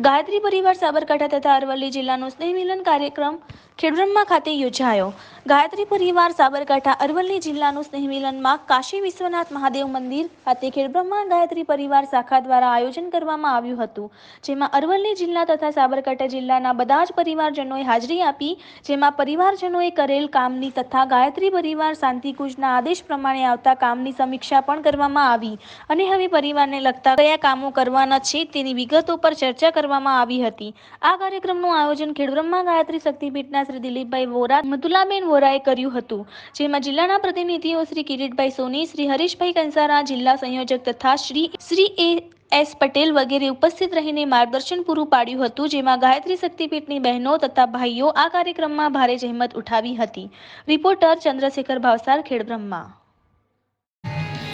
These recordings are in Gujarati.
ગાયત્રી પરિવાર સાબરકાંઠા તથા અરવલ્લી જિલ્લાનો સ્નેહ મિલન કાર્યક્રમ ખેડબ્રહ્મા ખાતે યોજાયો. ગાયત્રી પરિવાર સાબરકાંઠા અરવલ્લી જિલ્લાનું સ્નેહમિલનમાં કાશી વિશ્વનાથ મહાદેવ મંદિર ખાતે ખેડબ્રહ્મા ગાયત્રી પરિવાર શાખા દ્વારા આયોજન કરવામાં આવ્યું હતું. જેમાં અરવલ્લી જિલ્લા તથા સાબરકાંઠા જિલ્લાના બધા જ પરિવારજનોએ હાજરી આપી, જેમાં પરિવારજનોએ કરેલ કામની તથા ગાયત્રી પરિવાર શાંતિકુંજના આદેશ પ્રમાણે આવતા કામની સમીક્ષા પણ કરવામાં આવી. અને હવે પરિવારને લગતા કયા કામો કરવાના છે તેની વિગતો પર ચર્ચા કરવામાં આવી હતી. આ કાર્યક્રમનું આયોજન ખેડબ્રહ્મા ગાયત્રી શક્તિપીઠના શ્રી દિલીપભાઈ વોરા, મધુલાબેન વોરાએ કર્યું હતું. જેમાં જિલ્લાના પ્રતિનિધિઓ શ્રી કિરીટભાઈ સોની, શ્રી હરીશભાઈ કંસારા, જિલ્લા સંયોજક તથા શ્રી શ્રી એ એસ પટેલ વગેરે ઉપસ્થિત રહીને માર્ગદર્શન પૂરું પાડ્યું હતું, જેમાં ગાયત્રી શક્તિપીઠની બહેનો તથા ભાઈઓ આ કાર્યક્રમમાં ભારે જહેમત ઉઠાવી હતી. રિપોર્ટર ચંદ્રશેખર ભાવસાર, ખેડબ્રહ્મા.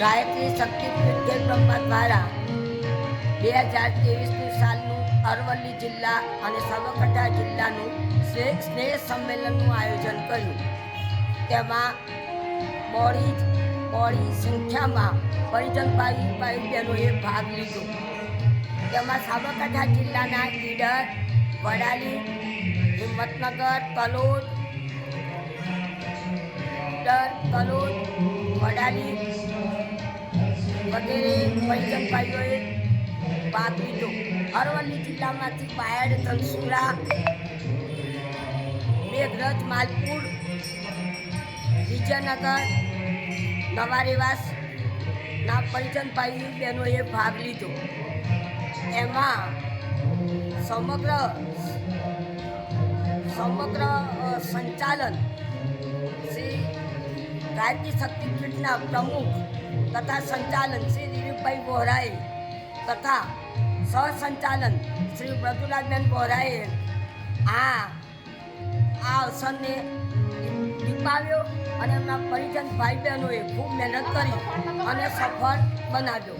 ગાયત્રી શક્તિપીઠ જય બ્રહ્મા દ્વારા બે હજાર ત્રેવીસનું સાલનું અરવલ્લી જિલ્લા અને સાબરકાંઠા જિલ્લાનું સ્નેહ સંમેલનનું આયોજન કર્યું. તેમાં બોડી બોડી સંખ્યામાં પરિજન ભાઈ બહેનોએ ભાગ લીધો. તેમાં સાબરકાંઠા જિલ્લાના ઈડર, વડાલી, હિંમતનગર કલોદ ઈડર કલોદ વડાલી વગેરે પરિજન ભાઈઓએ ભાગ લીધો અરવલ્લી જિલ્લામાંથી બાયડ ધનસુરા મેઘરથ માલપુર, વિજયનગર નવારેવાસના પરિજન ભાઈ બહેનોએ ભાગ લીધો. એમાં સમગ્ર સમગ્ર સંચાલન શ્રી ગાયત્રી શક્તિપીઠના પ્રમુખ તથા સંચાલન શ્રી દિલીપભાઈ વોરાએ તથા સહસંચાલન શ્રી મૃદુલાલબેન બોરાએ આ આ અવસરને દીપાવ્યો અને એમના પરિજન ભાઈ બહેનોએ ખૂબ મહેનત કરી અને સફળ બનાવ્યો.